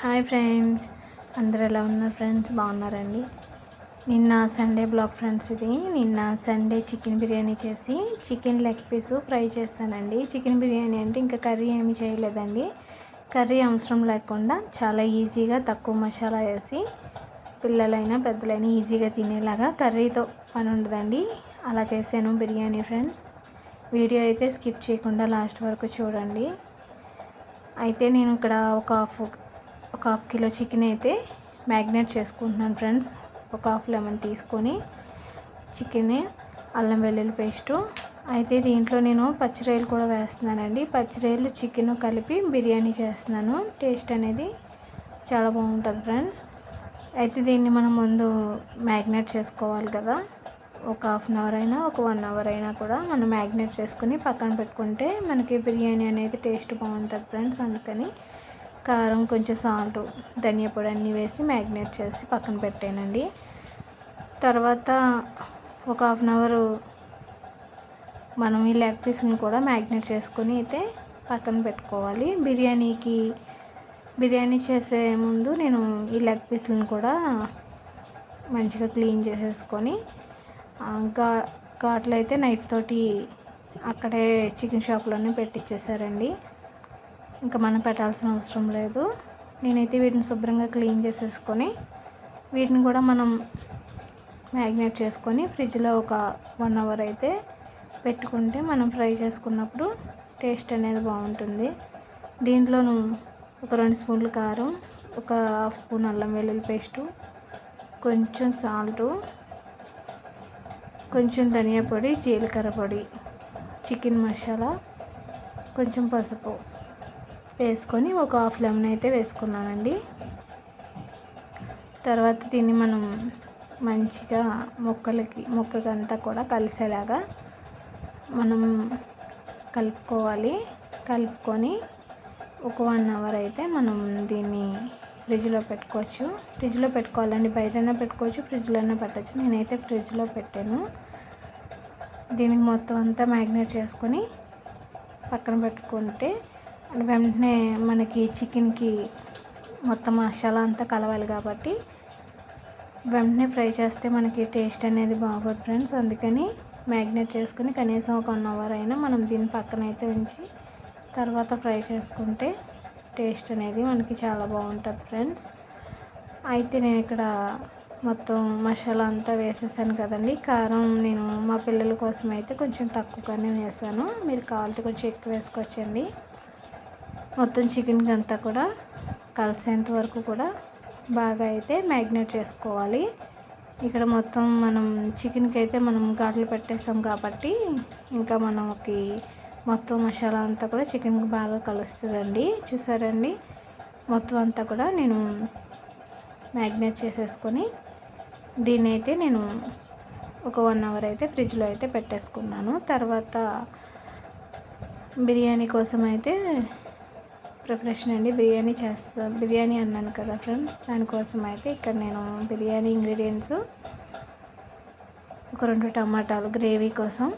Hi friends. అందరు ఎలా ఉన్నారు ఫ్రెండ్స్? బాగున్నారండి. నిన్న సండే బ్లాగ్ ఫ్రెండ్స్ ఇది. నిన్న సండే చికెన్ బిర్యానీ చేసి చికెన్ లెగ్ పీసు ఫ్రై చేస్తానండి. చికెన్ బిర్యానీ అంటే ఇంకా కర్రీ ఏమీ చేయలేదండి. కర్రీ అవసరం లేకుండా చాలా ఈజీగా తక్కువ మసాలా వేసి పిల్లలైనా పెద్దలైనా ఈజీగా తినేలాగా కర్రీతో పని ఉండదండి. అలా చేశాను బిర్యానీ ఫ్రెండ్స్. వీడియో అయితే స్కిప్ చేయకుండా లాస్ట్ వరకు చూడండి. అయితే నేను ఇక్కడ ఒక హాఫ్ ఒక హాఫ్ కిలో చికెన్ అయితే మ్యాగ్నేట్ చేసుకుంటున్నాను ఫ్రెండ్స్. ఒక హాఫ్ లెమన్ తీసుకొని చికెన్ అల్లం వెల్లుల్లి పేస్టు. అయితే దీంట్లో నేను పచ్చిరొయ్యలు కూడా వేస్తున్నానండి. పచ్చిరొయ్యలు చికెన్ కలిపి బిర్యానీ చేస్తున్నాను. టేస్ట్ అనేది చాలా బాగుంటుంది ఫ్రెండ్స్. అయితే దీన్ని మనం ముందు మ్యాగ్నేట్ చేసుకోవాలి కదా. ఒక హాఫ్ అన్ అవర్ అయినా ఒక వన్ అవర్ అయినా కూడా మనం మ్యాగ్నేట్ చేసుకుని పక్కన పెట్టుకుంటే మనకి బిర్యానీ అనేది టేస్ట్ బాగుంటుంది ఫ్రెండ్స్. అందుకని కారం కొంచెం సాల్ట్ ధనియా పొడి అన్నీ వేసి మ్యాగ్నేట్ చేసి పక్కన పెట్టానండి. తర్వాత ఒక హాఫ్ అన్ అవర్ మనం ఈ లెగ్ పీస్ని కూడా మ్యాగ్నేట్ చేసుకొని అయితే పక్కన పెట్టుకోవాలి. బిర్యానీకి బిర్యానీ చేసే ముందు నేను ఈ లెగ్ పీస్లను కూడా మంచిగా క్లీన్ చేసేసుకొని గా ఘాట్లు అయితే నైఫ్ తోటి అక్కడే చికెన్ షాప్లోనే పెట్టించేసారండి ఇంకా మనం పెట్టాల్సిన అవసరం లేదు. నేనైతే వీటిని శుభ్రంగా క్లీన్ చేసేసుకొని వీటిని కూడా మనం మ్యాగ్నేట్ చేసుకొని ఫ్రిడ్జ్లో ఒక వన్ అవర్ అయితే పెట్టుకుంటే మనం ఫ్రై చేసుకున్నప్పుడు టేస్ట్ అనేది బాగుంటుంది. దీంట్లోనూ ఒక రెండు స్పూన్లు కారం ఒక హాఫ్ స్పూన్ అల్లం వెల్లుల్లి పేస్టు కొంచెం సాల్టు కొంచెం ధనియా పొడి జీలకర్ర పొడి చికెన్ మసాలా కొంచెం పసుపు. వేసుకొని ఒక హాఫ్ లెమన్ అయితే వేసుకున్నానండి. తర్వాత దీన్ని మనం మంచిగా మొక్కలకి మొక్కకంతా కూడా కలిసేలాగా మనం కలుపుకోవాలి. కలుపుకొని ఒక వన్ అవర్ అయితే మనం దీన్ని ఫ్రిడ్జ్లో పెట్టుకోవచ్చు. ఫ్రిడ్జ్లో పెట్టుకోవాలండి. బయటైనా పెట్టుకోవచ్చు. ఫ్రిడ్జ్లోనే పెట్టచ్చు. నేనైతే ఫ్రిడ్జ్లో పెట్టాను. దీనికి మొత్తం అంతా మ్యాగ్నేట్ చేసుకొని పక్కన పెట్టుకుంటే వెంటనే మనకి చికెన్కి మొత్తం మసాలా అంతా కలవాలి కాబట్టి వెంటనే ఫ్రై చేస్తే మనకి టేస్ట్ అనేది బాగోదు ఫ్రెండ్స్. అందుకని మ్యాగ్నేట్ చేసుకుని కనీసం ఒక వన్ అవర్ అయినా మనం దీన్ని పక్కన అయితే ఉంచి తర్వాత ఫ్రై చేసుకుంటే టేస్ట్ అనేది మనకి చాలా బాగుంటుంది ఫ్రెండ్స్. అయితే నేను ఇక్కడ మొత్తం మసాలా అంతా వేసేసాను కదండి. కారం నేను మా పిల్లల కోసం అయితే కొంచెం తక్కువగానే వేసాను. మీరు కావాలంటే కొంచెం ఎక్కువ వేసుకోవచ్చండి. మొత్తం చికెన్కి అంతా కూడా కలిసేంత వరకు కూడా బాగా అయితే మ్యాగ్నేట్ చేసుకోవాలి. ఇక్కడ మొత్తం మనం చికెన్కి అయితే మనం ఘాట్లు పెట్టేస్తాం కాబట్టి ఇంకా మనకి మొత్తం మసాలా అంతా కూడా చికెన్కి బాగా కలుస్తుందండి. చూసారండి? మొత్తం అంతా కూడా నేను మ్యాగ్నేట్ చేసేసుకొని దీన్ని అయితే నేను ఒక వన్ అవర్ అయితే ఫ్రిడ్జ్లో అయితే పెట్టేసుకున్నాను. తర్వాత బిర్యానీ కోసం అయితే ప్రిపరేషన్ అండి. బిర్యానీ చేస్తాను బిర్యానీ అన్నాను కదా ఫ్రెండ్స్. దానికోసం అయితే ఇక్కడ నేను బిర్యానీ ఇంగ్రీడియంట్స్ ఒక రెండు టమాటాలు గ్రేవీ కోసం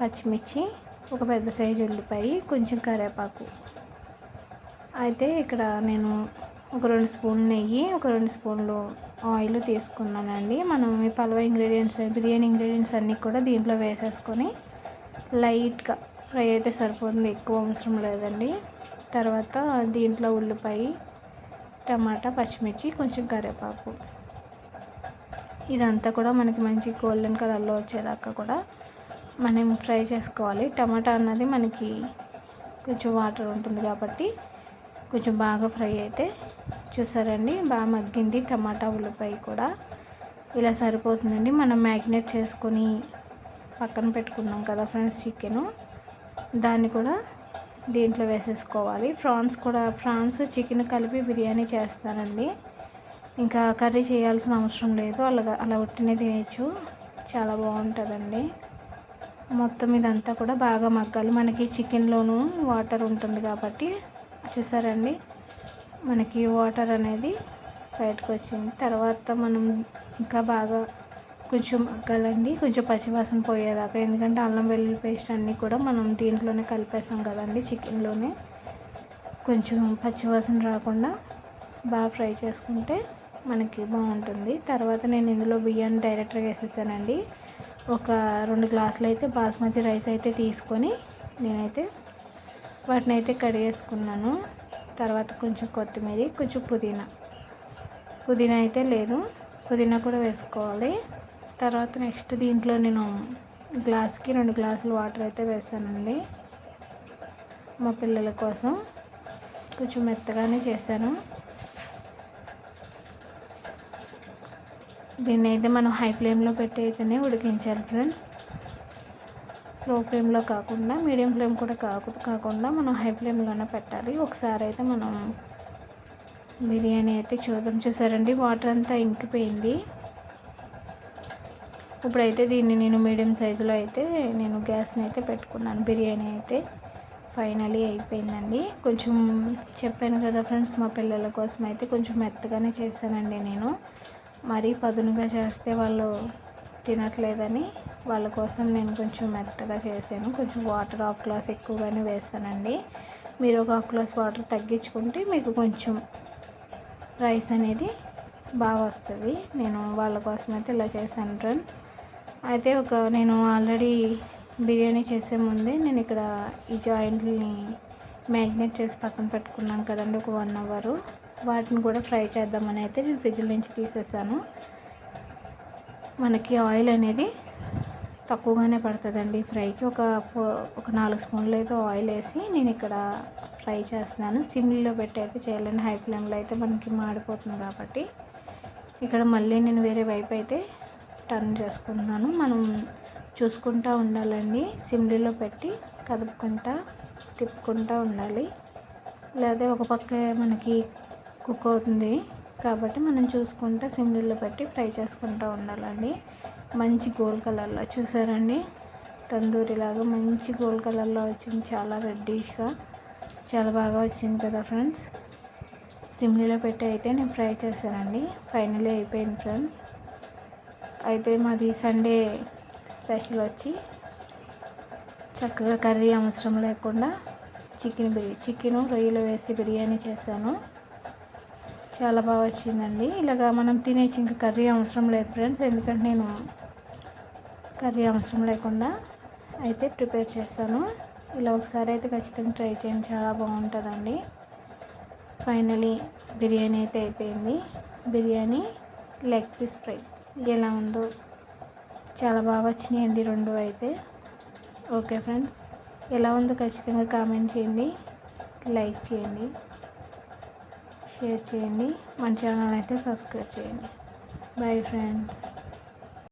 పచ్చిమిర్చి ఒక పెద్ద సైజు ఉల్లిపాయ కొంచెం కరివేపాకు. అయితే ఇక్కడ నేను ఒక రెండు స్పూన్లు నెయ్యి ఒక రెండు స్పూన్లు ఆయిల్ తీసుకున్నానండి. మనం ఈ పలవ ఇంగ్రీడియంట్స్ బిర్యానీ ఇంగ్రీడియంట్స్ అన్నీ కూడా దీంట్లో వేసేసుకొని లైట్గా ఫ్రై అయితే సరిపోతుంది. ఎక్కువ అవసరం లేదండి. తర్వాత దీంట్లో ఉల్లిపాయ టమాటా పచ్చిమిర్చి కొంచెం కరివేపాకు. ఇదంతా కూడా మనకి మంచి గోల్డెన్ కలర్లో వచ్చేదాకా కూడా మనం ఫ్రై చేసుకోవాలి. టమాటా అన్నది మనకి కొంచెం వాటర్ ఉంటుంది కాబట్టి కొంచెం బాగా ఫ్రై అయితే చూసారండి బాగా మగ్గింది టమాటా ఉల్లిపాయ కూడా. ఇలా సరిపోతుందండి. మనం మ్యాగ్నేట్ చేసుకొని పక్కన పెట్టుకున్నాం కదా ఫ్రెండ్స్ చికెను. దాన్ని కూడా దీంట్లో వేసేసుకోవాలి. ఫ్రాన్స్ కూడా ఫ్రాన్స్ చికెన్ కలిపి బిర్యానీ చేస్తానండి. ఇంకా కర్రీ చేయాల్సిన అవసరం లేదు. అలాగా అలా ఉట్టినే తినేచ్చు చాలా బాగుంటుందండి. మొత్తం ఇదంతా కూడా బాగా మగ్గాలి. మనకి చికెన్లోనూ వాటర్ ఉంటుంది కాబట్టి. చూసారండి? మనకి వాటర్ అనేది బయటకు వచ్చింది తర్వాత మనం ఇంకా బాగా కొంచెం మగ్గాలండి కొంచెం పచ్చివాసన పోయేదాకా. ఎందుకంటే అల్లం వెల్లుల్లి పేస్ట్ అన్నీ కూడా మనం దీంట్లోనే కలిపేసాం కదండి చికెన్లోనే. కొంచెం పచ్చివాసన రాకుండా బాగా ఫ్రై చేసుకుంటే మనకి బాగుంటుంది. తర్వాత నేను ఇందులో బియ్యాన్ని డైరెక్ట్గా వేసేసానండి. ఒక రెండు గ్లాసులు అయితే బాస్మతి రైస్ అయితే తీసుకొని నేనైతే వాటిని అయితే కడిగేసుకున్నాను. తర్వాత కొంచెం కొత్తిమీర కొంచెం పుదీనా. పుదీనా అయితే లేదు పుదీనా కూడా వేసుకోవాలి. తర్వాత నెక్స్ట్ దీంట్లో నేను గ్లాస్కి రెండు గ్లాసులు వాటర్ అయితే వేసానండి మా పిల్లల కోసం. కొంచెం మెత్తగానే చేశాను. దీన్ని అయితే మనం హై ఫ్లేమ్లో పెట్టి అయితేనే ఉడికించాలి ఫ్రెండ్స్. స్లో ఫ్లేమ్లో కాకుండా మీడియం ఫ్లేమ్ కూడా కాకు కాకుండా మనం హై ఫ్లేమ్లోనే పెట్టాలి. ఒకసారి అయితే మనం బిర్యానీ అయితే చూద్దాం. చూసారండి? వాటర్ అంతా ఇంకిపోయింది. ఇప్పుడైతే దీన్ని నేను మీడియం సైజులో అయితే నేను గ్యాస్ని అయితే పెట్టుకున్నాను. బిర్యానీ అయితే ఫైనలీ అయిపోయిందండి. కొంచెం చెప్పాను కదా ఫ్రెండ్స్ మా పిల్లల కోసం అయితే కొంచెం మెత్తగానే చేశానండి నేను. మరీ పదునుగా చేస్తే వాళ్ళు తినట్లేదని వాళ్ళ కోసం నేను కొంచెం మెత్తగా చేశాను. కొంచెం వాటర్ హాఫ్ గ్లాస్ ఎక్కువగానే వేసానండి మీరు ఒక హాఫ్ గ్లాస్ వాటర్ తగ్గించుకుంటే మీకు కొంచెం రైస్ అనేది బాగా వస్తుంది. నేను వాళ్ళ కోసం అయితే ఇలా చేశాను ఫ్రెండ్. అయితే ఒక నేను ఆల్రెడీ బిర్యానీ చేసే ముందే నేను ఇక్కడ ఈ జాయింట్ని మ్యాగ్నేట్ చేసి పక్కన పెట్టుకున్నాను కదండి ఒక వన్ అవరు. వాటిని కూడా ఫ్రై చేద్దామని అయితే నేను ఫ్రిడ్జ్ నుంచి తీసేసాను. మనకి ఆయిల్ అనేది తక్కువగానే పడుతుందండి ఫ్రైకి. ఒక ఒక నాలుగు స్పూన్లు అయితే ఆయిల్ వేసి నేను ఇక్కడ ఫ్రై చేస్తున్నాను. సిమ్లో పెట్టి అయితే చేయాలని హై ఫ్లేమ్లో అయితే మనకి మాడిపోతుంది కాబట్టి. ఇక్కడ మళ్ళీ నేను వేరే వైపు అయితే టర్న్ చేసుకుంటున్నాను. మనం చూసుకుంటూ ఉండాలండి. సిమ్లీలో పెట్టి కదుపుకుంటా తిప్పుకుంటూ ఉండాలి. లేదా ఒక పక్క మనకి కుక్ అవుతుంది. కాబట్టి మనం చూసుకుంటా సిమ్లీలో పెట్టి ఫ్రై చేసుకుంటూ ఉండాలండి. మంచి గోల్డ్ కలర్లో. చూసారండి? తందూరిలాగా మంచి గోల్డ్ కలర్లో వచ్చింది. చాలా రెడ్డిష్గా చాలా బాగా వచ్చింది కదా ఫ్రెండ్స్? సిమ్లీలో పెట్టి అయితే నేను ఫ్రై చేశానండి. ఫైనలీ అయిపోయింది ఫ్రెండ్స్. అయితే మాది సండే స్పెషల్ వచ్చి చక్కగా కర్రీ అవసరం లేకుండా చికెన్ బిర్యానీ చికెను రొయ్యలు వేసి బిర్యానీ చేశాను. చాలా బాగా వచ్చిందండి. ఇలాగా మనం తినేసి ఇంకా కర్రీ అవసరం లేదు ఫ్రెండ్స్ ఎందుకంటే నేను కర్రీ అవసరం లేకుండా అయితే ప్రిపేర్ చేశాను. ఇలా ఒకసారి అయితే ఖచ్చితంగా ట్రై చేయండి చాలా బాగుంటుందండి. ఫైనలీ బిర్యానీ అయితే అయిపోయింది. Biryani leg piece fry. ఎలా ఉందో చాలా బాగా వచ్చినాయండి రెండు అయితే. ఓకే ఫ్రెండ్స్ ఎలా ఉందో ఖచ్చితంగా కామెంట్ చేయండి లైక్ చేయండి షేర్ చేయండి మన ఛానల్ అయితే సబ్స్క్రైబ్ చేయండి. Bye friends.